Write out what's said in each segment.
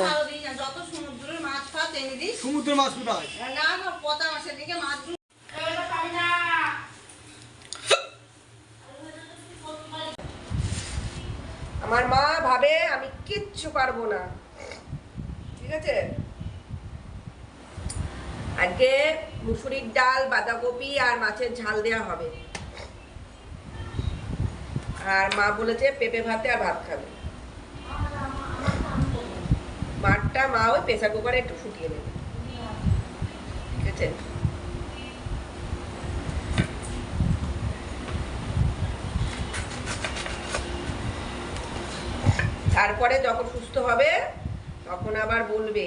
না যত সমুদ্রের মাছ ফাছ এনে দিই সমুদ্র মাছ কোথায়? না না পচা মাছের দিকে মাছ আমার মা ভাবে আমি কিচ্ছু পারব না। ঠিক আছে? আজকে মুসুরির ডাল বাঁধাকপি আর মাছের ঝাল দেওয়া হবে। আর মা বলেছে পেঁপে ভাতে আর ভাত খাবে। মাঠটা মা ওই প্রেসার কুকারে একটু ফুটিয়ে নেবে। ঠিক আছে? তারপরে যখন সুস্থ হবে, তখন আবার বলবে,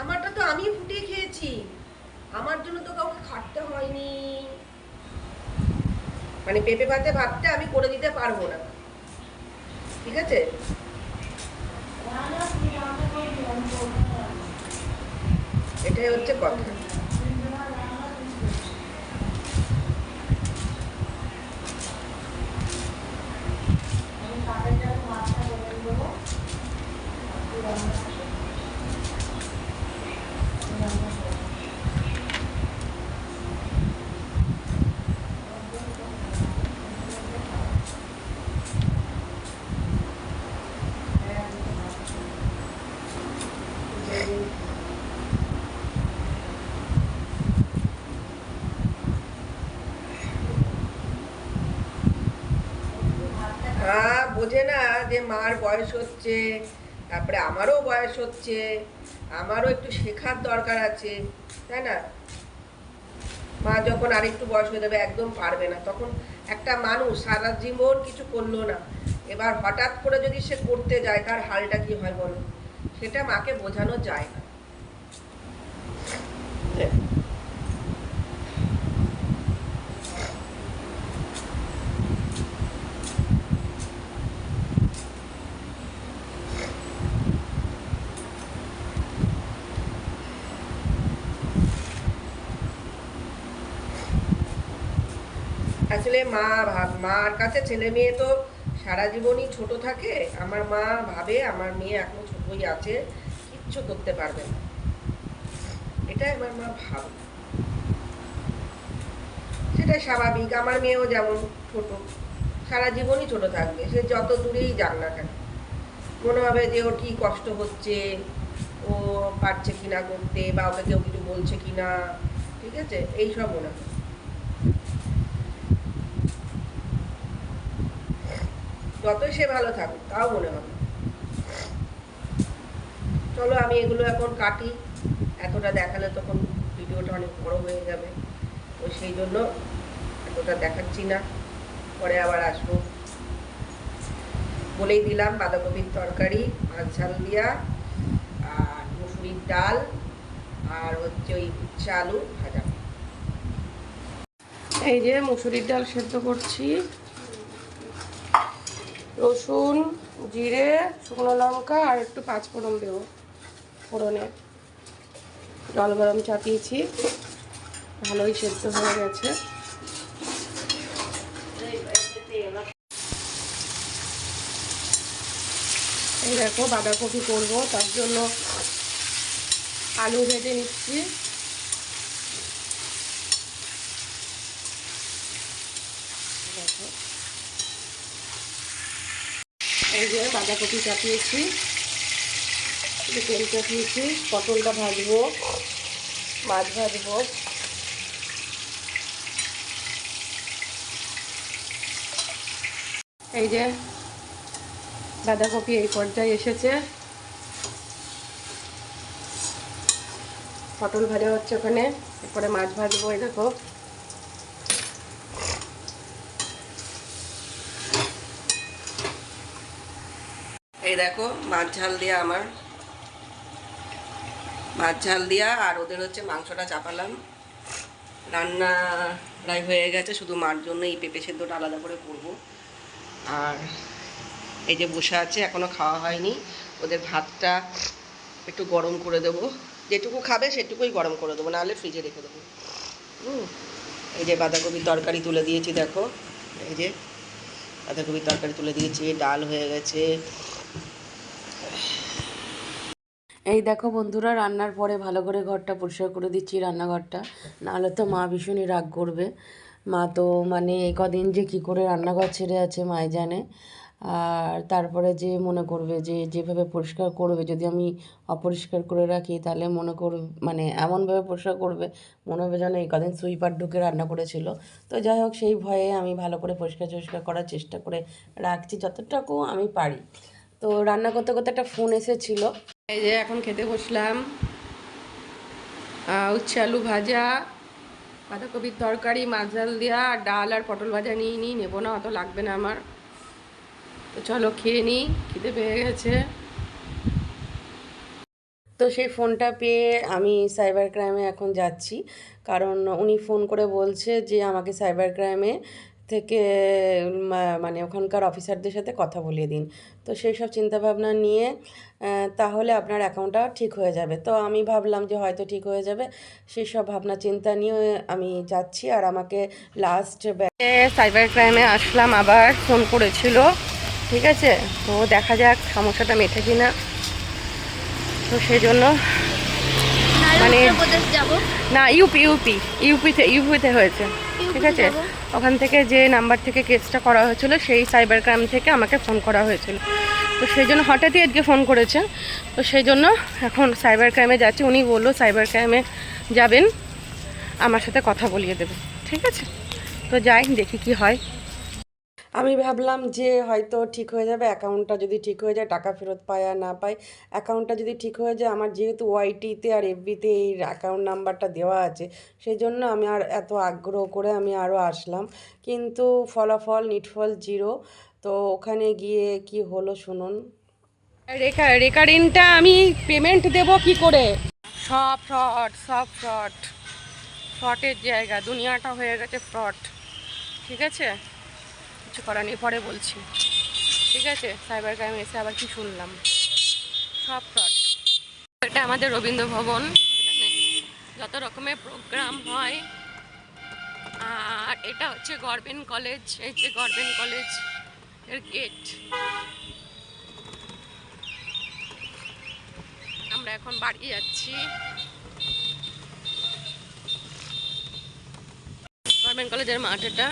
আমারটা তো আমি ফুটিয়ে খেয়েছি। আমার জন্য তো কাউকে খাটতে হয়নি। মানে পেঁপে ভাতে ভাতটা আমি করে দিতে পারব না। ঠিক আছে? এটাই হচ্ছে কথা মা বোঝে না যে মার বয়স হচ্ছে, তারপরে আমারও বয়স হচ্ছে, আমারও একটু শেখার দরকার আছে, তাই না? মা যখন আরেকটু বয়স হয়ে যাবে একদম পারবে না। তখন একটা মানুষ সারা জীবন কিছু করল না। এবার হঠাৎ করে যদি সে করতে যায়, তার হালটা কি হয় বলো? সেটা মাকে বোঝানো যায় না। আসলে মা, ভাব- মার কাছে ছেলে মেয়ে তো সারা জীবনই ছোট থাকে। আমার মা ভাবে আমার মেয়ে এখনও ছোটই আছে, কিচ্ছু করতে পারবে না। এটাই আমার মা ভাবে। সেটাই স্বাভাবিক, আমার মেয়েও যেমন ছোট, সারা জীবনই ছোট থাকবে, সে যত দূরেই যাক না কেন। মনে হবে যে ওর কি কষ্ট হচ্ছে, ও পারছে কিনা করতে বা ওকে কেউ কিছু বলছে কিনা, ঠিক আছে? এইসব মনে হয়। যতই সে ভালো থাকুক, তাও মনে হবে। চলো, আমি এগুলো এখন কাটি। এতটা দেখালে তখন ভিডিওটা অনেক বড় হয়ে যাবে। তো সেই জন্য এতটা দেখাচ্ছি না। পরে আবার আসব। বলেই দিলাম, বাঁধাকপির তরকারি, মাছ ঝাল দিয়া, আর মুসুরির ডাল, আর হচ্ছে ওই উচ্ছে আলু ভাজা। এই যে মুসুরির ডাল সেদ্ধ করছি। রসুন, জিরে, শুকনো লঙ্কা আর একটু পাঁচ ফোড়ন দেবো। ফোড়নে। জল গরম চাপিয়েছি। ভালোই সেদ্ধ হয়ে গেছে। এই দেখো বাঁধাকপি করব, তার জন্য আলু ভেজে নিচ্ছি দেখো এই যে বাঁধাকপি চাপিয়েছি তেল চাপিয়েছি, পটলটা ভাজবো, মাছ ভাজবো। এই যে বাঁধাকপি এই পর্যায়ে এসেছে। পটল ভাজা হচ্ছে ওখানে, এরপরে মাছ ভাজবো, এই দেখো। দেখো, মাছ ঝাল দেওয়া আমার। মাছ ঝাল দেওয়া আর ওদের হচ্ছে মাংসটা চাপালাম। রান্না প্রায় হয়ে গেছে, শুধু মার জন্য এই পেঁপে সেদ্ধটা আলাদা করে করব। আর এই যে বসে আছে এখনও খাওয়া হয়নি। ওদের ভাতটা একটু গরম করে দেবো। যেটুকু খাবে সেটুকুই গরম করে দেবো, নাহলে ফ্রিজে রেখে দেবো। হুম, এই যে বাঁধাকপির তরকারি তুলে দিয়েছি, দেখো। এই যে বাঁধাকপির তরকারি তুলে দিয়েছি, ডাল হয়ে গেছে। এই দেখো বন্ধুরা, রান্নার পরে ভালো করে ঘরটা পরিষ্কার করে দিচ্ছি রান্নাঘরটা। নাহলে তো মা ভীষণই রাগ করবে। মা তো মানে কদিন যে কী করে রান্নাঘর ছেড়ে আছে মায় জানে। আর তারপরে যে মনে করবে যে যেভাবে পরিষ্কার করবে, যদি আমি অপরিষ্কার করে রাখি তাহলে মনে করবে মানে এমনভাবে পরিষ্কার করবে, মনে হবে যেন এই কদিন সুইপার ঢুকে রান্না করেছিল। তো যাই হোক, সেই ভয়ে আমি ভালো করে পরিষ্কার টরিষ্কার করার চেষ্টা করে রাখছি যতটুকু আমি পারি। তো রান্না করতে করতে একটা ফোন এসেছিল। এই যে এখন খেতে বসলাম। উচ্ছে আলু ভাজা, বাঁধাকপির তরকারি, মাছ ডাল দেওয়া ডাল আর পটল ভাজা নিয়ে নিই, নেব না, অত লাগবে না আমার। তো চলো খেয়ে নিই, খিদে পেয়ে গেছে। তো সেই ফোনটা পেয়ে আমি সাইবার ক্রাইমে এখন যাচ্ছি। কারণ উনি ফোন করে বলছে যে, আমাকে সাইবার ক্রাইমে থেকে মানে ওখানকার অফিসারদের সাথে কথা বলিয়ে দিন। তো সেই সব চিন্তাভাবনা নিয়ে তাহলে আপনার অ্যাকাউন্টটা ঠিক হয়ে যাবে। তো আমি ভাবলাম যে, হয়তো ঠিক হয়ে যাবে। সেই সব ভাবনা, চিন্তা নিয়ে আমি যাচ্ছি। আর আমাকে লাস্ট সাইবার ক্রাইমে আসলাম, আবার ফোন করেছিল। ঠিক আছে? তো দেখা যাক সমস্যাটা মেটে কিনা। তো সেই জন্য মানে না ইউপি ইউপি ইউপিতে ইউপিতে হয়েছে। ঠিক আছে? ওখান থেকে যে নাম্বার থেকে কেসটা করা হয়েছিল সেই সাইবার ক্রাইম থেকে আমাকে ফোন করা হয়েছিল। তো সেই জন্য হঠাৎই আজকে ফোন করেছে। তো সেই জন্য এখন সাইবার ক্রাইমে যাচ্ছি। উনি বলল সাইবার ক্রাইমে যাবেন আমার সাথে কথা বলিয়ে দেবে ঠিক আছে? তো যাই দেখি কি হয়। আমি ভাবলাম যে হয়তো ঠিক হয়ে যাবে অ্যাকাউন্টটা যদি ঠিক হয়ে যায় টাকা ফেরত পায় আর না পায় অ্যাকাউন্টটা যদি ঠিক হয়ে যায় আমার যেহেতু ওয়াইটিতে আর এফবিতে এই অ্যাকাউন্ট নাম্বারটা দেওয়া আছে সেই জন্য আমি আর এত আগ্রহ করে আমি আরও আসলাম। কিন্তু ফলাফল নিটফল জিরো। তো ওখানে গিয়ে কি হলো শুনুন। রেখা রেকারিংটা আমি পেমেন্ট দেব কি করে? সব ফ্রড সব ফ্রড ফ্রটের জায়গা দুনিয়াটা হয়ে গেছে ফ্রড ঠিক আছে? কিছু করার নেই, পরে বলছি। ঠিক আছে? সাইবার ক্রাইমে এসে আবার কি শুনলাম? সব ফ্রড এটা আমাদের রবীন্দ্র ভবন এখানে যত রকমের প্রোগ্রাম হয়, আর এটা হচ্ছে গভর্নমেন্ট কলেজ এই যে গভর্নমেন্ট কলেজের গেট আমরা এখন বাড়ি যাচ্ছি। গভর্নমেন্ট কলেজের মাঠ এটা।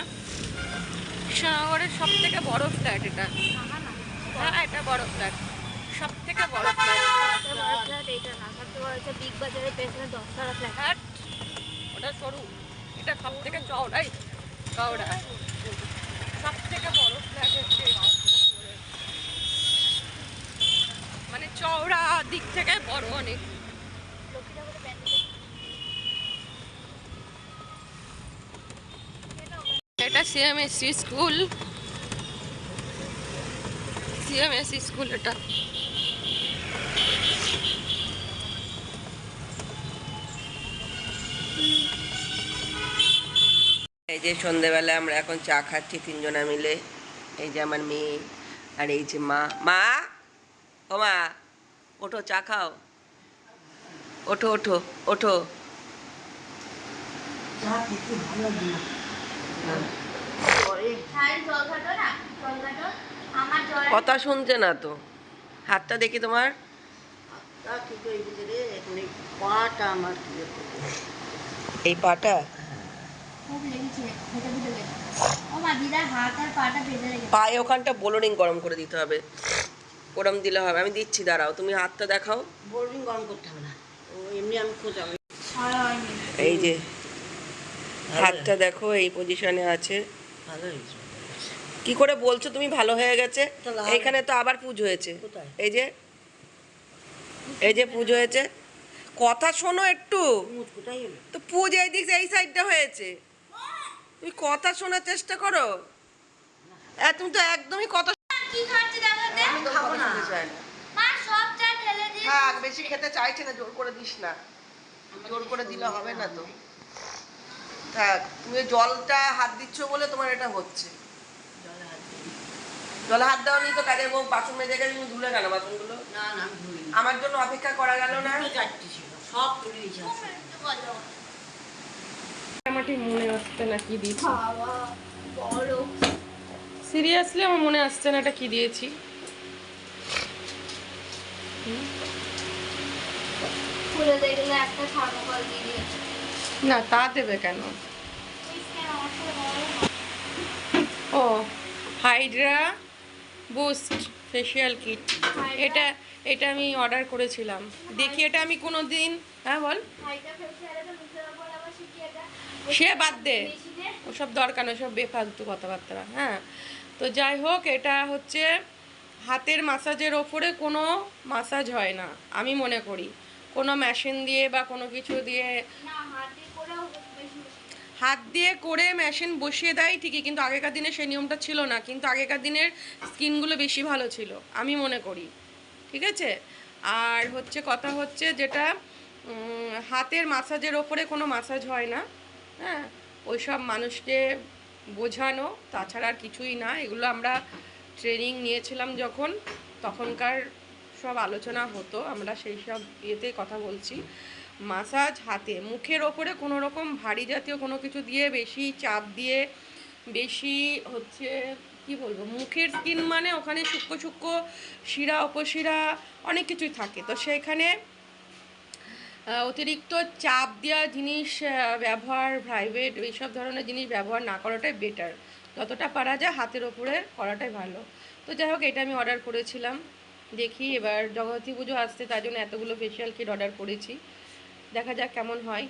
কৃষ্ণনগরের সব থেকে বড় ফ্ল্যাট এটা? হ্যাঁ এটা বড় ফ্ল্যাট সব থেকে বড় ফ্ল্যাট বিগ বাজারের পেছনে দশতলা ফ্ল্যাট ফ্ল্যাট ওটা সরু। এটা সব থেকে চওড়াই। চওড়া সব থেকে বড় ফ্ল্যাট হচ্ছে মানে চওড়া দিক থেকে বড় অনেক। এটা সিএমএসসি স্কুল। সিএমএসসি স্কুল এটা। এই যে সন্ধেবেলা আমরা এখন চা খাচ্ছি তিনজনা মিলে। এই যে আমার মেয়ে আর এই যে মা। মা ও মা ওঠো চা খাও। ওঠো ওঠো ওঠো। হ্যাঁ জল কথা শুনছে না তো। হাতটা দেখি তোমার। এই পাটা পায়ে ওখানটা বোলরিং গরম করে দিতে হবে। গরম দিলে হবে। আমি দিচ্ছি দাঁড়াও। তুমি হাতটা দেখাও। বোর্ডিং গরম করতে হবে না। ও এমনি আমি খোঁজাবো এই যে হাতটা দেখো এই পজিশনে আছে। কি করে বলছো? তুমি ভালো হয়ে গেছে। এইখানে তো আবার পুজো হয়েছে। এই যে এই যে পুজো হয়েছে। কথা শোনো একটু। তো পুজো এই দিক এই সাইডটা হয়েছে। তুমি কথা শোনার চেষ্টা করো। এ, তুমি তো একদমই কথা কি খাচ্ছে দেখো দে খাব না। মা সব চা ঢেলে দিয়ে থাক বেশি খেতে চাইছে না জোর করে দিস না। জোর করে দিলে হবে না তো। থাক তুমি জলটা হাত দিচ্ছ বলে তোমার এটা হচ্ছে। জলে হাত দেওয়া তো কাজে বউ বাসন মেজে তুমি ধুলে কেন বাসনগুলো না না আমি আমার জন্য অপেক্ষা করা গেল না? সব তুলে মোটামুটি মনে আসছে না কি দিয়েছি। বাবা বড় সিরিয়াসলি আমার মনে আসছে না এটা কি দিয়েছি। হুম? খুলে দেখলে একটা থার্মোকল দিয়ে দিয়েছে। না তা দেবে কেন? ও হাইড্রা বুস্ট ফেশিয়াল কিট। এটা এটা আমি অর্ডার করেছিলাম। দেখি এটা আমি কোনো দিন হ্যাঁ বল। ফেসিয়ালে সে বাদ দে। ওসব দরকার নয় সব বেফালতু কথাবার্তা হ্যাঁ। তো যাই হোক এটা হচ্ছে হাতের মাসাজের ওপরে কোনো মাসাজ হয় না আমি মনে করি। কোনো মেশিন দিয়ে বা কোনো কিছু দিয়ে হাত দিয়ে করে মেশিন বসিয়ে দেয় ঠিকই, কিন্তু আগেকার দিনে সেই নিয়মটা ছিল না, কিন্তু আগেকার দিনের স্কিনগুলো বেশি ভালো ছিল, আমি মনে করি, ঠিক আছে? আর হচ্ছে কথা হচ্ছে যেটা হাতের মাসাজের ওপরে কোনো মাসাজ হয় না হ্যাঁ? ওইসব মানুষকে বোঝানো, তাছাড়া আর কিছুই না, এগুলো আমরা ট্রেনিং নিয়েছিলাম যখন, তখনকার সব আলোচনা হতো, আমরা সেই সব ইয়েতে কথা বলছি। মাসাজ হাতে, মুখের ওপরে কোনো রকম ভারী জাতীয় কোনো কিছু দিয়ে বেশি চাপ দিয়ে, বেশি হচ্ছে, কি বলব, মুখের স্কিন মানে ওখানে সূক্ষ্ম সূক্ষ্ম শিরা, উপশিরা অনেক কিছুই থাকে। তো সেখানে অতিরিক্ত চাপ দেওয়া জিনিস ব্যবহার প্রাইভেট এইসব ধরনের জিনিস ব্যবহার না করাটাই বেটার যতটা পারা যায় হাতের ওপরে করাটাই ভালো। তো যাই হোক, এটা আমি অর্ডার করেছিলাম। দেখি, এবার জগতী পুজো আসছে, তার জন্য এতগুলো ফেশিয়াল কিট অর্ডার করেছি। দেখা যাক কেমন হয়।